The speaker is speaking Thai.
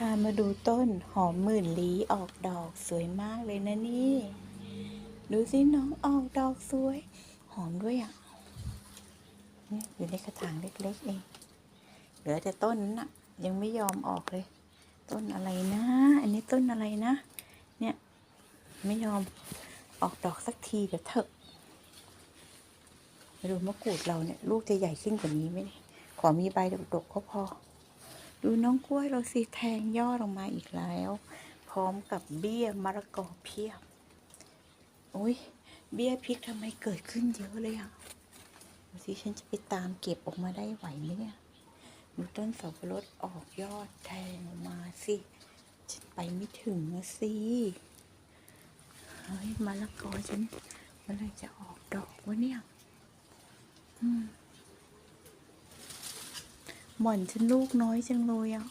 พามาดูต้นหอมหมื่นลี้ออกดอกสวยมากเลยนะนี่ ดูสิน้องออกดอกสวย หอมด้วยอะเนี่ยอยู่ในกระถางเล็กๆเองเหลือแต่ต้นนั้นน่ะ ยังไม่ยอมออกเลย ต้นอะไรนะ อันนี้ต้นอะไรนะ เนี่ย ไม่ยอมออกดอกสักทีเดี๋ยวเถอะมาดูมะกรูดเราเนี่ย ลูกจะใหญ่ขึ้นกว่านี้ไหมขอมีใบดกๆก็พอ ดูน้องกล้วยเราสิแทงยอดออกมาอีกแล้ว พร้อมกับเบี้ยมะละกอเพียบโอ้ยเบี้ยพริกทำไมเกิดขึ้นเยอะเลยอะดูสิฉันจะไปตามเก็บออกมาได้ไหวไหมเนี่ยดูต้นสับปะรดออกยอดแทงออกมาสิฉันไปไม่ถึงนะสิเฮ้ยมะละกอฉันเมื่อไรจะออกดอกวะเนี่ย อืม หม่อนฉันลูกน้อยจังเลยอะ